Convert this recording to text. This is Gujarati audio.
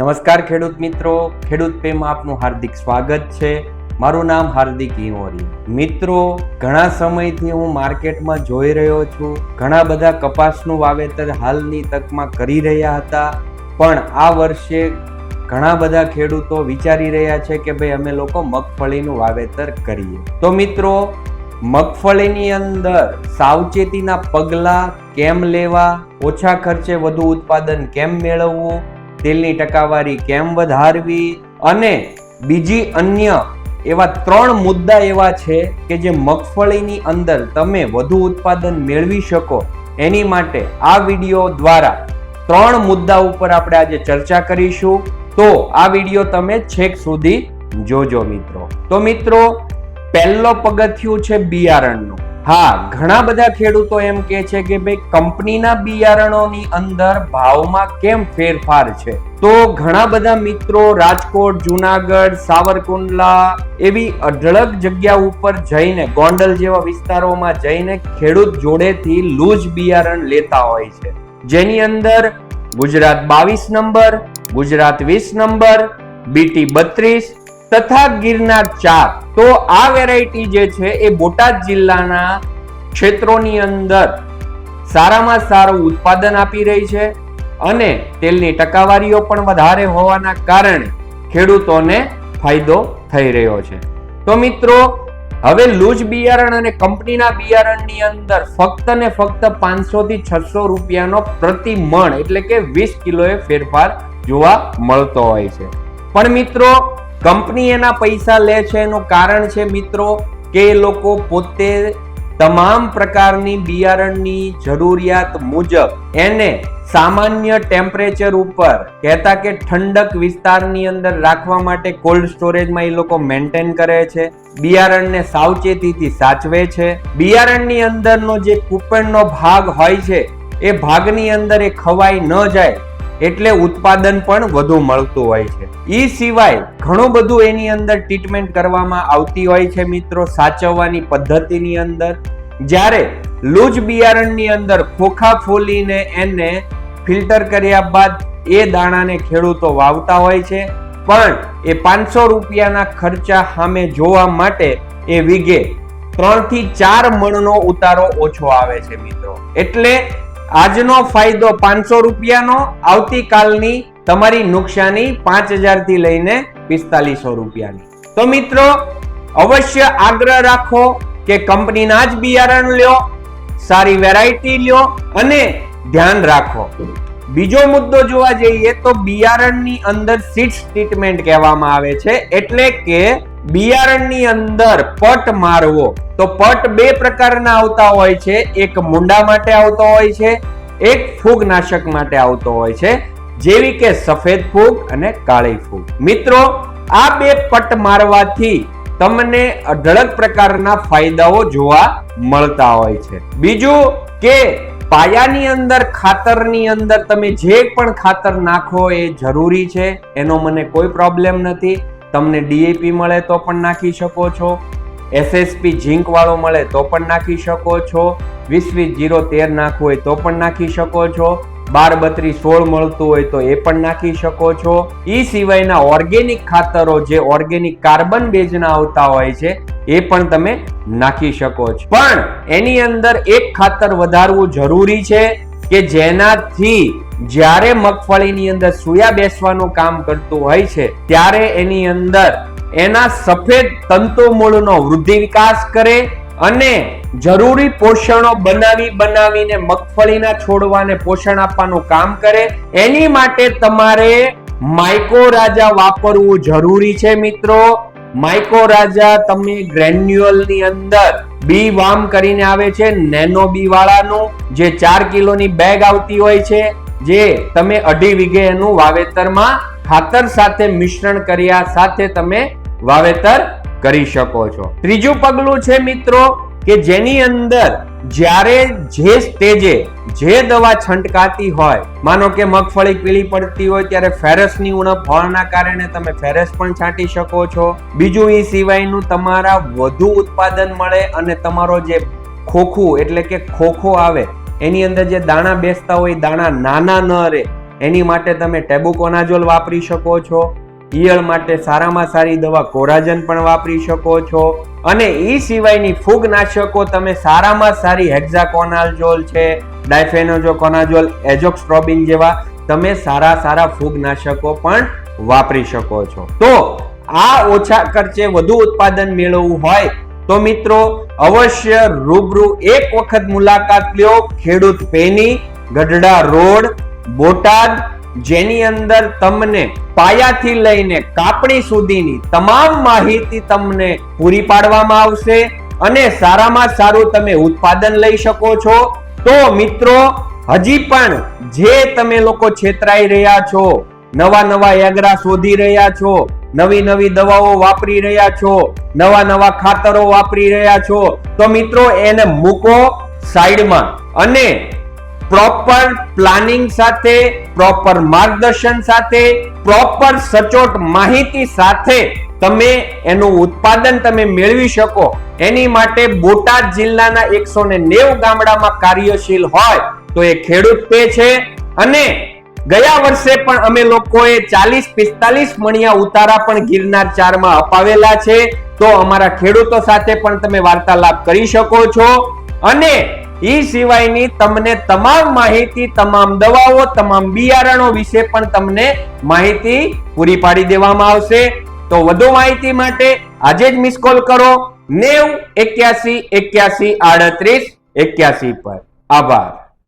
નમસ્કાર ખેડૂત મિત્રો. ખેડૂત પેમાં આપનું હાર્દિક સ્વાગત છે. મારું નામ હાર્દિક ઇંવોરી મિત્રો, ઘણા સમયથી હું માર્કેટમાં જોઈ રહ્યો છું. ઘણા બધા કપાસનું વાવેતર હાલની તકમાં કરી રહ્યા હતા. પણ આ વર્ષે ઘણા બધા ખેડૂતો વિચારી રહ્યા છે કે ભાઈ અમે લોકો મગફળીનું વાવેતર કરીએ. તો મિત્રો, મગફળીની અંદર સાવચેતીના પગલાં કેમ લેવા? ઓછા ખર્ચે વધુ ઉત્પાદન કેમ મેળવવું? તેલની ટકાવારી કેમ વધારવી અને બીજી અન્ય એવા ત્રણ મુદ્દા એવા છે કે જે મગફળીની અંદર તમે વધુ ઉત્પાદન મેળવી શકો. એની માટે આ વીડિયો દ્વારા ત્રણ મુદ્દા ઉપર આપણે આજે ચર્ચા કરીશું. તો આ વીડિયો તમે છેક સુધી જોજો મિત્રો. તો મિત્રો, પહેલો પગથિયું છે બિયારણનું. હા, ઘણા બધા ખેડૂતો એમ કે છે કે ભાઈ, કંપનીના બિયારણોની અંદર ભાવમાં કેમ ફેરફાર છે? તો ઘણા બધા મિત્રો રાજકોટ, જુનાગઢ, સાવરકુંડલા એવી અઢળક જગ્યા ઉપર જઈને, ગોંડલ જેવા વિસ્તારોમાં જઈને ખેડૂત જોડેથી લૂજ બિયારણ લેતા હોય છે. જેની અંદર ગુજરાત બાવીસ નંબર, ગુજરાત વીસ નંબર, બીટી બત્રીસ તથા ગિરનાર ચાર. તો આ વેરાયટી જે છે એ બોટાદ જિલ્લાના ક્ષેત્રોની અંદર સારામાં સારું ઉત્પાદન આપી રહી છે અને તેલની ટકાવારીઓ પણ વધારે હોવાના કારણે ખેડૂતોને ફાયદો થઈ રહ્યો છે. તો મિત્રો, હવે લૂજ બિયારણ અને કંપનીના બિયારણની અંદર ફક્ત ને ફક્ત પાંચસો થી છસો રૂપિયાનો પ્રતિ મણ એટલે કે વીસ કિલોએ ફેરફાર જોવા મળતો હોય છે. પણ મિત્રો કંપની એના પૈસા લે છે, એનું કારણ છે મિત્રો કે એ લોકો પોતે તમામ પ્રકારની બિયારણની જરૂરિયાત મુજબ એને સામાન્ય ટેમ્પરેચર ઉપર કહેતા કે ઠંડક વિસ્તારની અંદર રાખવા માટે કોલ્ડ સ્ટોરેજમાં એ લોકો મેન્ટેન કરે છે, બિયારણને સાવચેતીથી સાચવે છે. બિયારણની અંદરનો જે કૂપણનો ભાગ હોય છે, એ ભાગની અંદર એ ખવાઈ ન જાય એટલે ઉત્પાદન પણ વધુ મળતું હોય છે. એ સિવાય ઘણું બધું એની અંદર ટ્રીટમેન્ટ કરવામાં આવતી હોય છે મિત્રો, સાચવવાની પદ્ધતિની અંદર. જ્યારે લૂજ બિયારણની અંદર ખોખા ફોલીને એને ફિલ્ટર કર્યા બાદ એ દાણાને ખેડૂતો વાવતા હોય છે. પણ એ પાંચસો રૂપિયાના ખર્ચા સામે જોવા માટે એ વીઘે ત્રણથી ચાર મણનો ઉતારો ઓછો આવે છે મિત્રો. એટલે આજનો ફાયદો પાંચસો રૂપિયાનો, આવતીકાલની તમારી નુકસાની પાંચ હજારથી લઈને પિસ્તાલીસો રૂપિયાની. તો મિત્રો, અવશ્ય આગ્રહ રાખો કે કંપનીના જ બિયારણ લ્યો, સારી વેરાયટી લ્યો અને ધ્યાન રાખો. બીજો મુદ્દો જોવા જઈએ તો બિયારણની અંદર સીડ્સ ટ્રીટમેન્ટ કહેવામાં આવે છે, એટલે કે બિયારણની અંદર પટ મારવો. તો પટ બે પ્રકારના આવતા હોય છે. એક મુંડા માટે આવતો હોય છે, એક ફૂગનાશક માટે આવતો હોય છે, જેવી કે સફેદ ફૂગ અને કાળી ફૂગ. મિત્રો, આ બે પટ મારવાથી તમને અઢળક પ્રકારના ફાયદાઓ જોવા મળતા હોય છે. બીજું કે પાયાની અંદર, ખાતરની અંદર તમે જે પણ ખાતર નાખો એ જરૂરી છે. એનો મને કોઈ પ્રોબ્લેમ નથી. તમને ડીએપી મળે તો પણ નાખી શકો છો. એસએસપી ઝીંક વાળો મળે તો પણ નાખી શકો છો. વીસ વીસ જીરો તેર નાખવું હોય તો પણ નાખી શકો છો. બાર બત્રીસ સોળ મળતું હોય તો એ પણ નાખી શકો છો. એ સિવાયના ઓર્ગેનિક ખાતરો જે ઓર્ગેનિક કાર્બન બેઝના આવતા હોય છે, એ પણ તમે નાખી શકો છો. પણ એની અંદર એક ખાતર વધારવું જરૂરી છે કે જેનાથી જ્યારે મગફળીની અંદર સુયા બેસવાનું કામ કરતું હોય છે, ત્યારે એની અંદર એના સફેદ તંતુ મૂળનો વૃદ્ધિ વિકાસ કરે અને જરૂરી પોષણો બનાવી બનાવીને મગફળીના છોડવાને પોષણ આપવાનું કામ કરે. એની માટે તમારે માઇકો રાજા વાપરવું જરૂરી છે મિત્રો. માઇકો રાજા તમે ગ્રેન્યુઅલની અંદર બી વામ કરીને આવે છે, નેનો બી વાળાનું, જે ચાર કિલોની બેગ આવતી હોય છે. જે તમે અઢી વીઘે એનું વાવેતરમાં ખાતર સાથે મિશ્રણ કર્યા સાથે તમે વાવેતર કરી શકો છો. ત્રીજું પગલું છે મિત્રો કે જેની અંદર જ્યારે જે સ્ટેજે જે દવા છંટકાતી હોય, માનો કે મગફળી પીળી પડતી હોય ત્યારે ફેરસની ઉણપ હોવાના કારણે તમે ફેરસ પણ છાંટી શકો છો. બીજું એ સિવાયનું તમારા વધુ ઉત્પાદન મળે અને તમારો જે ખોખું એટલે કે ખોખો આવે એની અંદર જે દાણા બેસતા હોય દાણા નાના ન રહે. એની માટે તમે ટેબુકોનાજોલ વાપરી શકો છો. ઈયળ માટે સારામાં સારી દવા કોરાજન પણ વાપરી શકો છો. અને એ સિવાયની ફૂગનાશકો તમે સારામાં સારી હેક્ઝાકોનાજોલ છે ડાયફેનોજોકોનાજોલ એજોક્સ્ટ્રોબિન જેવા તમે સારા સારા ફૂગનાશકો પણ વાપરી શકો છો. તો આ ઓછા ખર્ચે વધુ ઉત્પાદન મેળવવું હોય તો મિત્રો, અવશ્ય રૂબરૂ એક વખત મુલાકાત લ્યો. ખેડૂત પેની, ગઢડા રોડ, બોટાદ, જેની અંદર તમને પાયાથી લઈને કાપણી સુધીની તમામ માહિતી તમને પૂરી પાડવામાં આવશે અને સારામાં સારું તમે ઉત્પાદન લઈ શકો છો. તો મિત્રો, હજી પણ જે તમે લોકો છેતરાઈ રહ્યા છો, નવા નવા એગરા શોધી રહ્યા છો નવી નવી દવાઓ વાપરી રહ્યા છો, નવા નવા ખાતરો વાપરી રહ્યા છો, તો મિત્રો એને મૂકો સાઈડમાં અને પ્રોપર પ્લાનિંગ સાથે, પ્રોપર માર્ગદર્શન સાથે, પ્રોપર સચોટ માહિતી સાથે તમે એનું ઉત્પાદન તમે મેળવી શકો. એની માટે બોટાદ જિલ્લાના એકસો ને નેવું ગામડામાં કાર્યશીલ હોય તો એ ખેડૂત પે છે. અને ગયા વર્ષે પણ અમે લોકોએ ચાલીસ પિસ્તાલીસ મણિયા ઉતારા પણ ગિરનાર ચારમાં અપાવેલા છે. તો અમારા ખેડૂતો સાથે પણ તમે વાર્તાલાપ કરી શકો છો. અને એ સિવાયની તમને તમામ માહિતી, તમામ દવાઓ, તમામ બિયારણો વિશે પણ તમને માહિતી પૂરી પાડી દેવામાં આવશે. તો વધુ માહિતી માટે આજે જ મિસ કોલ કરો. નેવ એક્યાસી એક્યાસી આડત્રીસ એક્યાસી પર. આભાર.